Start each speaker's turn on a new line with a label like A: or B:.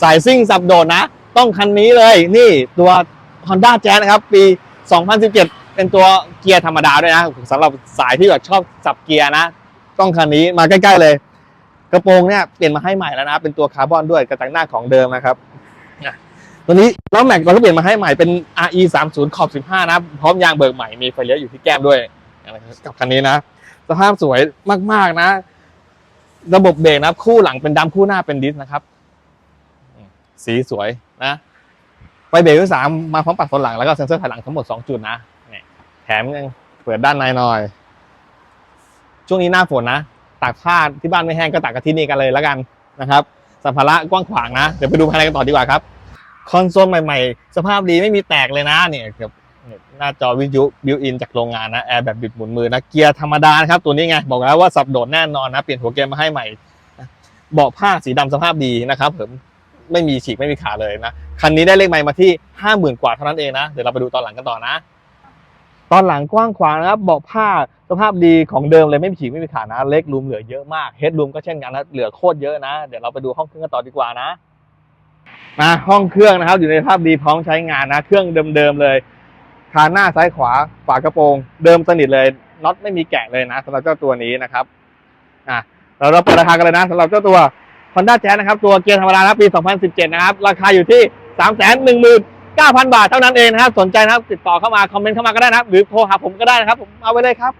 A: สายซิ่งสับโดดนะ ต้องคันนี้เลยนี่ตัว Honda Jazz นะครับ ปี 2017 เป็นตัวเกียร์ธรรมดาด้วยนะสำหรับสายที่แบบชอบสับเกียร์นะ ต้องคันนี้มาใกล้ ๆ เลย กระโปรงเนี่ยเปลี่ยนมาให้ใหม่แล้วนะ เป็นตัวคาร์บอนด้วยกระจังหน้าของเดิมนะครับอะตัวนี้ล้อแม็กเราก็เปลี่ยนมาให้ใหม่เป็น RE 3 0ขอบ15 นะ พร้อมยางเบิกใหม่มีไฟเลี้ยวอยู่ที่แก้มด้วยกับคันนี้นะ สภาพสวยมากๆนะ ระบบเบรกนะคู่หลังเป็นดำคู่หน้าเป็นดิสนะครับอืม สีสวยนะไฟเบรกที่สามมาพร้อมปัดฝนหลังแล้วก็เซ็นเซอร์ถอยหลังทั้งหมด 2 จุดนะแถมยังเปิดด้านในหน่อย ช่วงนี้หน้าฝนนะตากผ้าที่บ้านไม่แห้งก็ตากกันที่นี่กันเลยแล้วกันนะครับสัมภาระกว้างขวางนะ เดี๋ยวไปดูภายในกันต่อดีกว่าครับ คอนโซลใหม่ๆ สภาพดีไม่มีแตกเลยนะเนี่ยกับเนี่ยหน้าจอวิทยุบิวอินจากโรงงานนะแอร์แบบบิดหมุนมือนะเกียร์ธรรมดานะครับ ตัวนี้ไง บอกแล้วว่าสับโดดแน่นอนนะ เปลี่ยนหัวเกียร์มาให้ใหม่เบาะผ้าสีดำสภาพดีนะครับผม ไม่มีฉีกไม่มีขาเลยนะ คันนี้ได้เลขไมล์มาที่ห้าหมื่นกว่าเท่านั้นเองนะ เดี๋ยวเราไปดูตอนหลังกันต่อนะ ตอนหลังกว้างขวางนะครับเบาะผ้าสภาพดีของเดิมเลยไม่มีฉีกไม่มีขานะ เล็กรูมเหลือเยอะมากเฮดรูมก็เช่นกันนะเหลือโคตรเยอะนะ เดี๋ยวเราไปดูห้องเครื่องกันต่อดีกว่านะนะห้องเครื่องนะครับอยู่ในภาพดีพร้อมใช้งานนะ เครื่องเดิมๆเลยคานหน้าซ้ายขวาฝากระโปรง เดิมสนิทเลยน็อตไม่มีแกะเลยนะสำหรับเจ้าตัวนี้นะครับอะเราเราเปิดราคากันเลยนะสำหรับเจ้าตัว Honda Jazz นะครับ ตัวเกียร์ธรรมดานะปี 2017 นะครับ ราคาอยู่ที่ 319,000 บาทเท่านั้นเองนะครับ สนใจนะครับ ติดต่อเข้ามา คอมเมนต์เข้ามาก็ได้นะครับ หรือโทรหาผมก็ได้นะครับ ผมเอาไว้เลยครับ